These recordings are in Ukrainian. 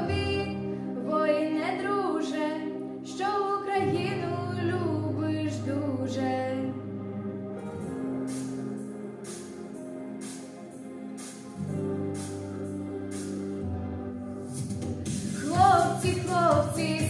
тобі, воїне, друже, що Україну любиш дуже. Хлопці, хлопці.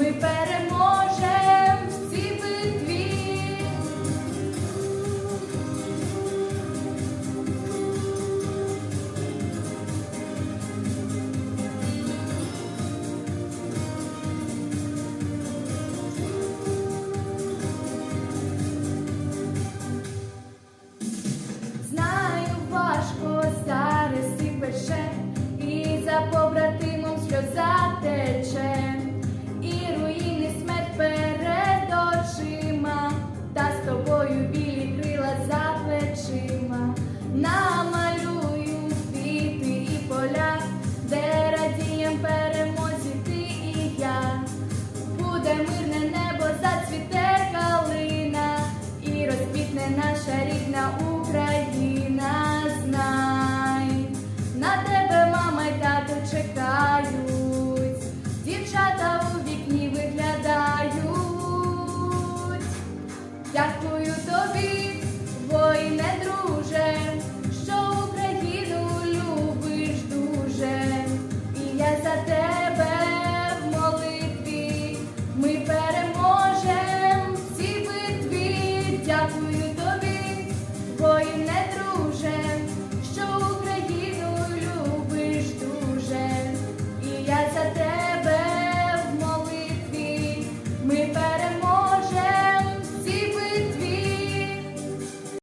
Muy bien.